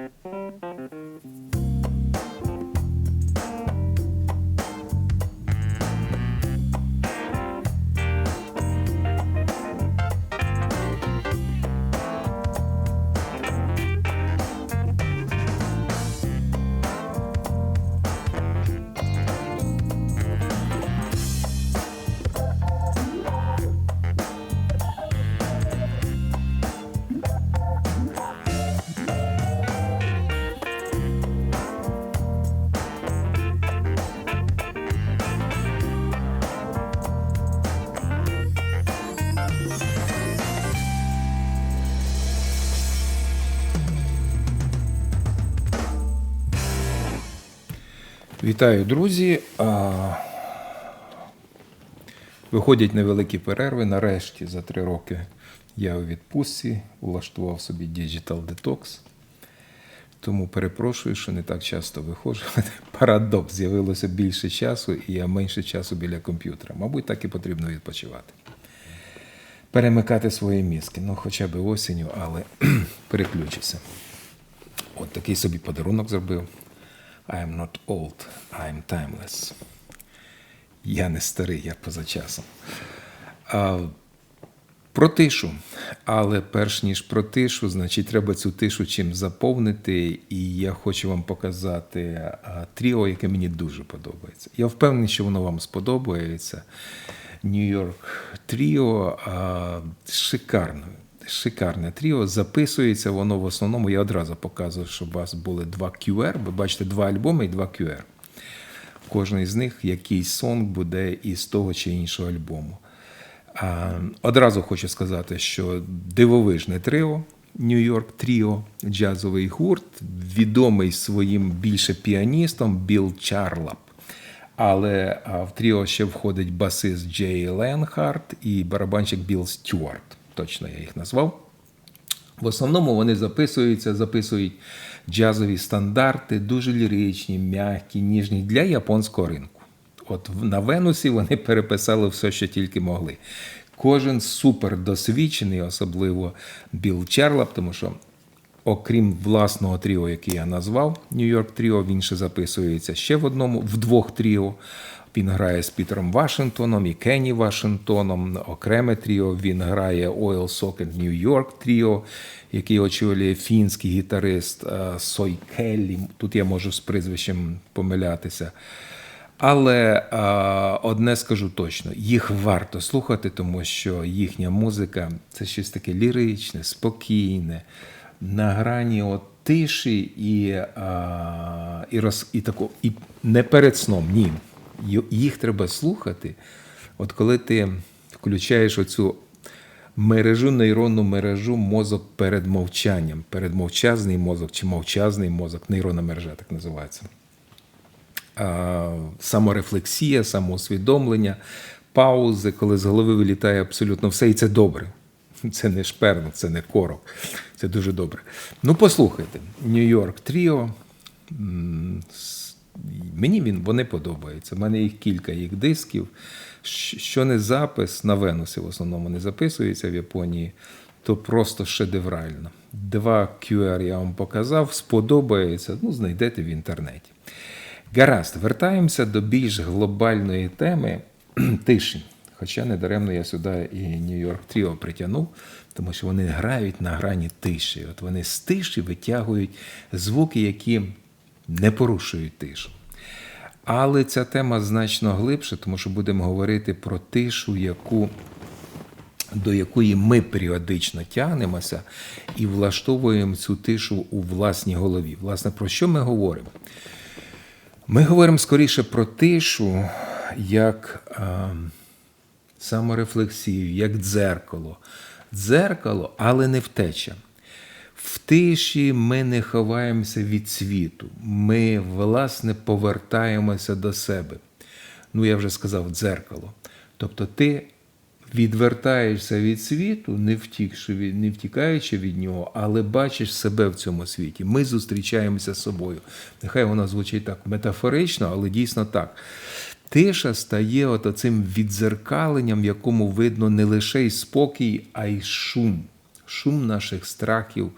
Thank you. Вітаю, друзі. Виходять невеликі перерви. Нарешті за три роки я у відпустці, влаштував собі Digital Detox. Тому перепрошую, що не так часто виходжу. Парадокс, з'явилося більше часу, і я менше часу біля комп'ютера. Мабуть, так і потрібно відпочивати. Перемикати свої мізки. Ну, хоча б осінню, але переключуся. От такий собі подарунок зробив. I am not old, I am timeless. Я не старий, я поза часом. А, про тишу. Але перш ніж про тишу, значить, треба цю тишу чим заповнити. І я хочу вам показати тріо, яке мені дуже подобається. Я впевнений, що воно вам сподобається. Нью-Йорк Тріо шикарно. Шикарне тріо. Записується воно в основному. Я одразу показую, щоб у вас були два QR. Ви бачите два альбоми і два QR. Кожен з них якийсь сонг буде із того чи іншого альбому. Одразу хочу сказати, що дивовижне тріо. Нью-Йорк Тріо, джазовий гурт, відомий своїм більше піаністом Білл Чарлап. Але в тріо ще входить басист Джей Ленхарт і барабанщик Білл Стюарт. Точно я їх назвав. В основному вони записуються, записують джазові стандарти, дуже ліричні, м'які, ніжні для японського ринку. От на Венусі вони переписали все, що тільки могли. Кожен супер досвідчений, особливо Білл Чарлап, тому що окрім власного тріо, яке я назвав, Нью-Йорк Тріо, він ще записується ще в одному, в двох тріо. Він грає з Пітером Вашингтоном і Кенні Вашингтоном. Окреме тріо. Він грає Oil Socket New York Тріо, який очолює фінський гітарист е, Сой Келлі. Тут я можу з прізвищем помилятися. Але е, одне скажу точно: їх варто слухати, тому що їхня музика це щось таке ліричне, спокійне, на грані от тиші і, е, і, роз, і, тако, і не перед сном. Ні. Їх треба слухати. От коли ти включаєш оцю мережу, нейронну мережу, мозок перед мовчанням, передмовчазний мозок чи мовчазний мозок, нейронна мережа так називається а, саморефлексія, самоусвідомлення, паузи, коли з голови вилітає абсолютно все, і це добре. Це не шпернок, це не корок. Це дуже добре. Ну, послухайте, Нью-Йорк Тріо. Мені він вони подобаються. У мене їх кілька їх дисків. Що не запис на Венусі в основному не записується в Японії, то просто шедеврально. Два QR я вам показав, сподобається, ну, знайдете в інтернеті. Гаразд, вертаємося до більш глобальної теми тиші. Хоча недаремно я сюди і Нью-Йорк Тріо притягнув, тому що вони грають на грані тиші. От вони з тиші витягують звуки, які не порушують тишу. Але ця тема значно глибше, тому що будемо говорити про тишу, яку до якої ми періодично тягнемося і влаштовуємо цю тишу у власній голові. Власне, про що ми говоримо? Ми говоримо скоріше про тишу як е, саморефлексію, як дзеркало. Дзеркало, але не втеча. В тиші ми не ховаємося від світу. Ми, власне, повертаємося до себе. Ну, я вже сказав, дзеркало. Тобто ти відвертаєшся від світу, не, втікши не втікаючи від нього, але бачиш себе в цьому світі. Ми зустрічаємося з собою. Нехай воно звучить так метафорично, але дійсно так. Тиша стає от цим відзеркаленням, в якому видно не лише й спокій, а й шум. шум наших страхів,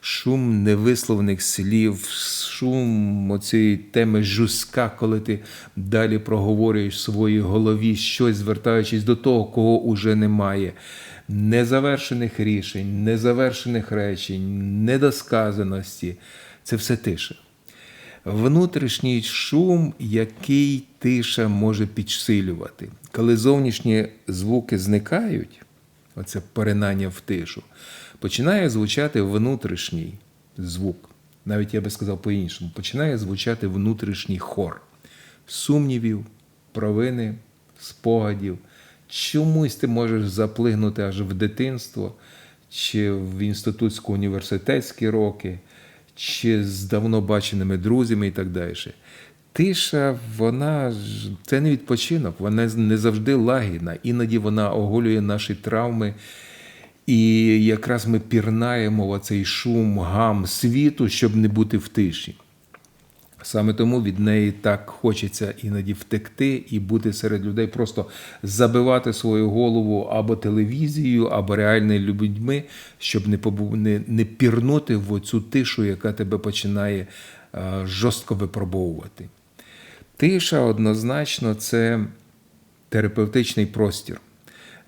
шум невисловних слів, шум оцієї теми жуска, коли ти далі проговорюєш в своїй голові щось, звертаючись до того, кого уже немає. Незавершених рішень, незавершених речень, недосказаності це все тиша. Внутрішній шум, який тиша може підсилювати. Коли зовнішні звуки зникають, оце поринання в тишу, починає звучати внутрішній звук. Навіть я би сказав по-іншому, починає звучати внутрішній хор сумнівів, провини, спогадів. Чомусь ти можеш заплигнути аж в дитинство, чи в інститутсько-університетські роки, чи з давно баченими друзями і так далі. Тиша, вона ж це не відпочинок, вона не завжди лагідна. Іноді вона оголює наші травми. І якраз ми пірнаємо оцей шум, гам світу, щоб не бути в тиші. Саме тому від неї так хочеться іноді втекти і бути серед людей, просто забивати свою голову або телевізією, або реальними людьми, щоб не побу... не, не пірнути в цю тишу, яка тебе починає а, жорстко випробовувати. Тиша однозначно це терапевтичний простір.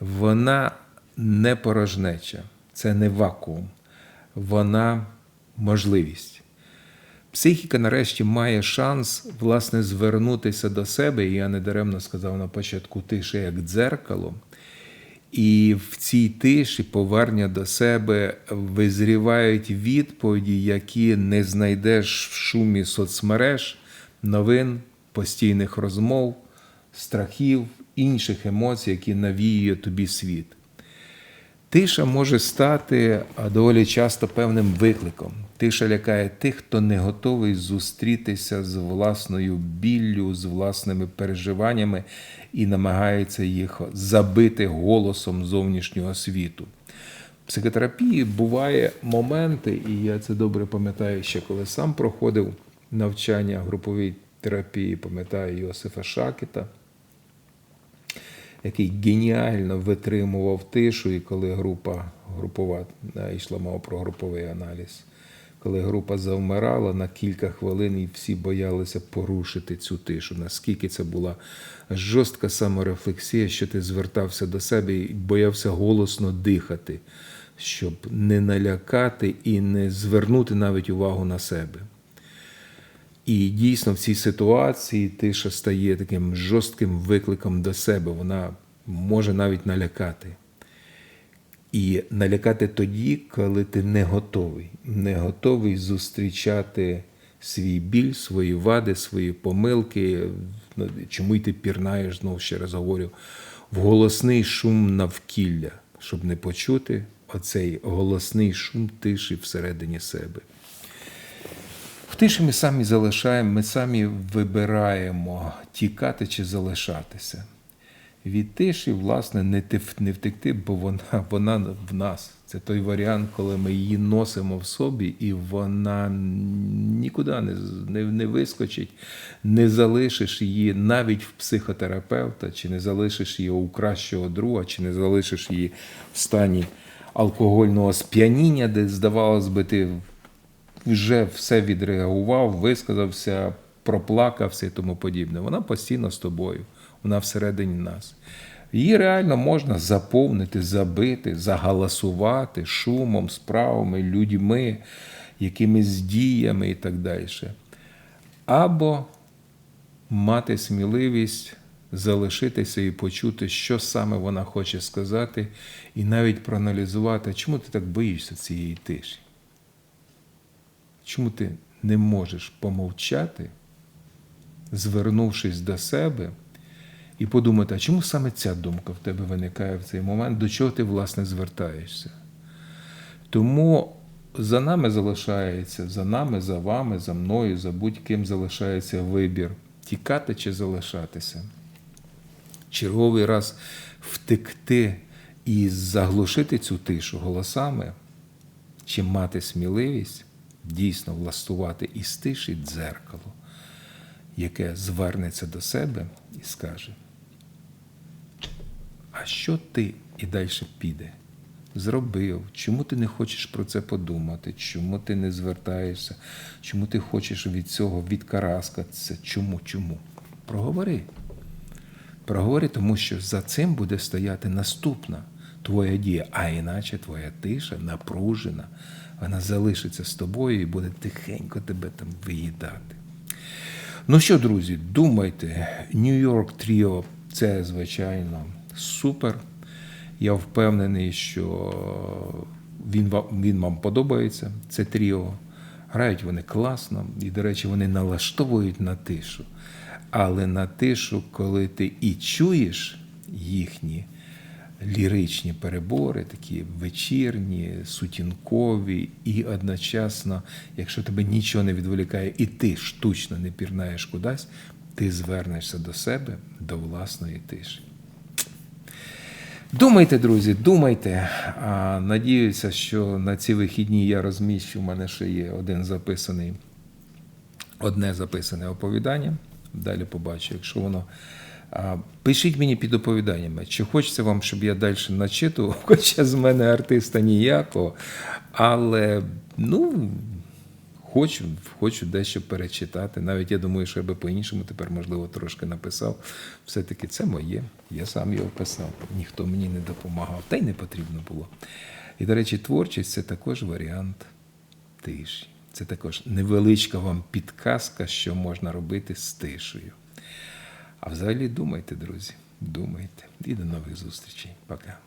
Вона не порожнеча, це не вакуум, вона можливість. Психіка нарешті має шанс власне звернутися до себе, і я недаремно сказав на початку тиші як дзеркало. І в цій тиші повернення до себе визрівають відповіді, які не знайдеш в шумі соцмереж, новин, постійних розмов, страхів, інших емоцій, які навіює тобі світ. Тиша може стати доволі часто певним викликом. Тиша лякає тих, хто не готовий зустрітися з власною біллю, з власними переживаннями і намагається їх забити голосом зовнішнього світу. В психотерапії буває моменти, і я це добре пам'ятаю, ще коли сам проходив навчання груповій терапії, пам'ятаю Йосифа Шакіта який геніально витримував тишу, і коли група групова да, йшла мова про груповий аналіз. Коли група завмирала на кілька хвилин, і всі боялися порушити цю тишу, наскільки це була жорстка саморефлексія, що ти звертався до себе і боявся голосно дихати, щоб не налякати і не звернути навіть увагу на себе. І дійсно в цій ситуації тиша стає таким жорстким викликом до себе. Вона може навіть налякати. І налякати тоді, коли ти не готовий, не готовий зустрічати свій біль, свої вади, свої помилки. Чому й ти пірнаєш, знову ще раз говорю, в голосний шум навкілля, щоб не почути оцей голосний шум тиші всередині себе. Тиші ми самі залишаємо, ми самі вибираємо тікати чи залишатися. Від тиші, власне, не не втекти, бо вона вона в нас. Це той варіант, коли ми її носимо в собі, і вона нікуди не, не, не вискочить, не залишиш її навіть в психотерапевта, чи не залишиш її у кращого друга, чи не залишиш її в стані алкогольного сп'яніння, де, здавалось би, ти вже все відреагував, висказався, проплакався і тому подібне. Вона постійно з тобою, вона всередині нас. Її реально можна заповнити, забити, загаласувати шумом, справами, людьми, якимись діями і так далі. Або мати сміливість залишитися і почути, що саме вона хоче сказати, і навіть проаналізувати, чому ти так боїшся цієї тиші. Чому ти не можеш помовчати, звернувшись до себе, і подумати, а чому саме ця думка в тебе виникає в цей момент, до чого ти, власне, звертаєшся? Тому за нами залишається, за нами, за вами, за мною, за будь-ким залишається вибір тікати чи залишатися. Черговий раз втекти і заглушити цю тишу голосами, чи мати сміливість дійсно влаштувати із тиші дзеркало, яке звернеться до себе і скаже, а що ти і далі піде? зробив, чому ти не хочеш про це подумати, чому ти не звертаєшся, чому ти хочеш від цього відкараскатися, чому, чому? Проговори. Проговори, тому що за цим буде стояти наступна твоя дія, а іначе твоя тиша напружена, вона залишиться з тобою і буде тихенько тебе там виїдати. Ну що, друзі, думайте, Нью-Йорк Тріо це звичайно супер. Я впевнений, що він він вам подобається, це тріо. Грають вони класно, і, до речі, вони налаштовують на тишу. Але на тишу, коли ти і чуєш їхні ліричні перебори, такі вечірні, сутінкові, і одночасно, якщо тебе нічого не відволікає, і ти штучно не пірнаєш кудись, ти звернешся до себе, до власної тиші. Думайте, друзі, думайте. А, надіюся, що на ці вихідні я розміщу. У мене ще є один записаний, одне записане оповідання. Далі побачу, якщо воно. Пишіть мені під оповіданнями, чи хочеться вам, щоб я далі начитував, хоча з мене артиста ніякого. Але ну, хочу, хочу дещо перечитати. Навіть я думаю, що я би по-іншому тепер, можливо, трошки написав. Все-таки це моє. Я сам його писав. Ніхто мені не допомагав, та й не потрібно було. І, до речі, творчість це також варіант тиші. Це також невеличка вам підказка, що можна робити з тишею. А взагалі думайте, друзі, думайте. І до нових зустрічей. Пока.